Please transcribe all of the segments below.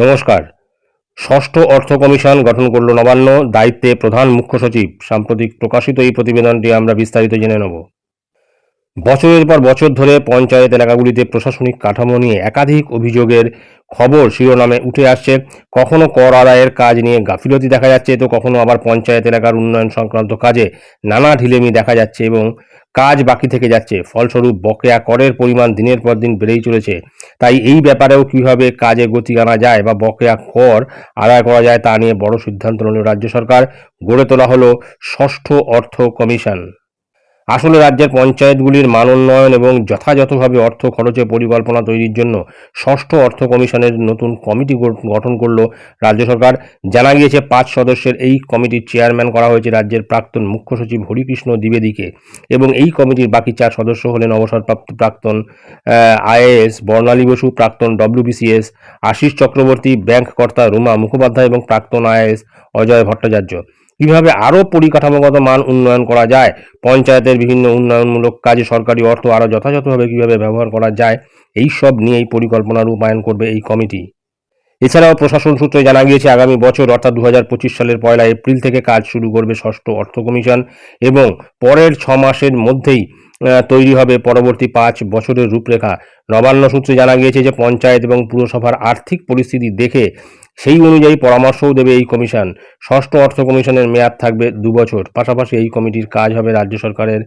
নমস্কার। ষষ্ঠ অর্থ কমিশন গঠন করল নবান্ন, দায়িত্বে প্রধান মুখ্য সচিব। সাম্প্রতিক প্রকাশিত এই প্রতিবেদনটি আমরা বিস্তারিত জেনে নেব। বছরের পর বছর ধরে পঞ্চায়েত এলাকাগুলিতে প্রশাসনিক কাঠামো নিয়ে একাধিক অভিযোগের খবর শিরোনামে উঠে আসছে। কখনো কর আদায়ের কাজ নিয়ে গাফিলতি দেখা যাচ্ছে, তো কখনো আবার পঞ্চায়েত এলাকার উন্নয়ন সংক্রান্ত কাজে নানা ঢিলেমি দেখা যাচ্ছে এবং কাজ বাকি থেকে যাচ্ছে। ফলস্বরূপ বকেয়া করের পরিমাণ দিনের পর দিন বেড়েই চলেছে। তাই এই ব্যাপারেও কীভাবে কাজে গতি আনা যায় বা বকেয়া কর আদায় করা যায় তা নিয়ে বড় সিদ্ধান্ত নিল রাজ্য সরকার। গড়ে তোলা হলো ষষ্ঠ অর্থ কমিশন। আসলে রাজ্যের পঞ্চায়েতগুলির মান উন্নয়ন এবং যথাযথভাবে অর্থ খরচের পরিকল্পনা তৈরির জন্য ষষ্ঠ অর্থ কমিশনের নতুন কমিটি গঠন করল রাজ্য সরকার। জানা গিয়েছে, পাঁচ সদস্যের এই কমিটির চেয়ারম্যান করা হয়েছে রাজ্যের প্রাক্তন মুখ্য সচিব হরিকৃষ্ণ দ্বিবেদীকে এবং এই কমিটির বাকি চার সদস্য হলেন অবসরপ্রাপ্ত প্রাক্তন আইএএস বর্ণালী বসু, প্রাক্তন ডব্লিউবিসিএস আশিস চক্রবর্তী, ব্যাংক কর্তা রুমা মুখোপাধ্যায় এবং প্রাক্তন আইএএস অজয় ভট্টাচার্য। কীভাবে আরও পরিকাঠামোগত মান উন্নয়ন করা যায়? পঞ্চায়েতের বিভিন্ন উন্নয়নমূলক কাজে সরকারি অর্থ আরও যথাযথভাবে কীভাবে ব্যবহার করা যায়? এই সব নিয়ে এই পরিকল্পনা রূপায়ণ করবে এই কমিটি। এছাড়াও প্রশাসন সূত্রে জানা গিয়েছে, আগামী বছর অর্থাৎ দু হাজার পঁচিশ সালের পয়লা এপ্রিল থেকে কাজ শুরু করবে ষষ্ঠ অর্থ কমিশন এবং পরের ছ মাসের মধ্যেই তৈরি হবে পরবর্তী পাঁচ বছরের রূপরেখা। নবান্ন সূত্রে জানা গিয়েছে যে, পঞ্চায়েত এবং পুরসভার আর্থিক পরিস্থিতি দেখে সেই অনুযায়ী পরামর্শও দেবে এই কমিশন। ষষ্ঠ অর্থ কমিশনের মেয়াদ থাকবে দু বছর। পাশাপাশি এই কমিটির কাজ হবে রাজ্য সরকারের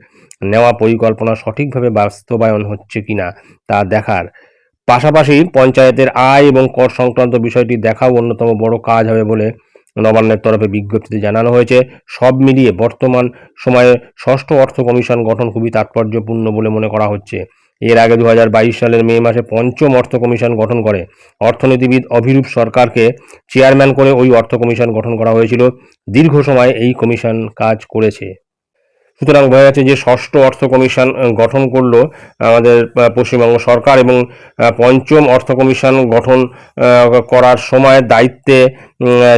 নেওয়া পরিকল্পনা সঠিকভাবে বাস্তবায়ন হচ্ছে কিনা তা দেখার। পাশাপাশি পঞ্চায়েতের আয় এবং কর সংক্রান্ত বিষয়টি দেখাও অন্যতম বড় কাজ হবে বলে নবান্নের তরফে বিজ্ঞপ্তিতে জানানো হয়েছে। সব মিলিয়ে বর্তমান সময়ে ষষ্ঠ অর্থ কমিশন গঠন খুবই তাৎপর্যপূর্ণ বলে মনে করা হচ্ছে। এর আগে দু হাজার বাইশ সালের মে মাসে পঞ্চম অর্থ কমিশন গঠন করে। অর্থনীতিবিদ অভিরূপ সরকারকে চেয়ারম্যান করে ওই অর্থ কমিশন গঠন করা হয়েছিল। দীর্ঘ সময় এই কমিশন কাজ করেছে। সুতরাং বোঝা যাচ্ছে যে ষষ্ঠ অর্থ কমিশন গঠন করল আমাদের পশ্চিমবঙ্গ সরকার এবং পঞ্চম অর্থ কমিশন গঠন করার সময় দায়িত্বে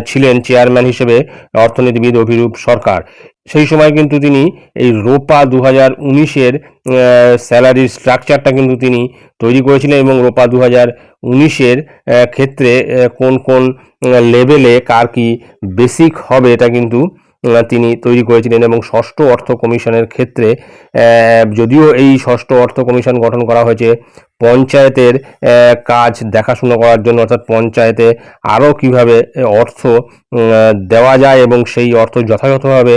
ছিলেন চেয়ারম্যান হিসেবে অর্থনীতিবিদ অভিরূপ সরকার। সেই সময় কিন্তু তিনি এই রোপা দু হাজার উনিশের স্যালারির স্ট্রাকচারটা কিন্তু তিনি তৈরি করেছিলেন এবং রোপা দু হাজার উনিশের ক্ষেত্রে কোন কোন লেভেলে কার কি বেসিক হবে এটা কিন্তু তিনি তৈরি করেছিলেন এবং ষষ্ঠ অর্থ কমিশনের ক্ষেত্রে যদিও এই ষষ্ঠ অর্থ কমিশন গঠন করা হয়েছে পঞ্চায়েতের কাজ দেখাশোনা করার জন্য, অর্থাৎ পঞ্চায়েতে আরও কীভাবে অর্থ দেওয়া যায় এবং সেই অর্থ যথাযথভাবে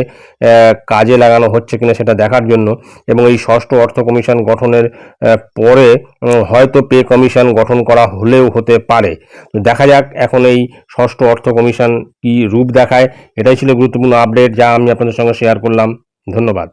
কাজে লাগানো হচ্ছে কিনা সেটা দেখার জন্য এবং এই ষষ্ঠ অর্থ কমিশন গঠনের পরে হয়তো পে কমিশন গঠন করা হলেও হতে পারে। দেখা যাক এখন এই ষষ্ঠ অর্থ কমিশন কি রূপ দেখায়। এটাই ছিল গুরুত্বপূর্ণ আপডেট যা আমি আপনাদের সঙ্গে শেয়ার করলাম। ধন্যবাদ।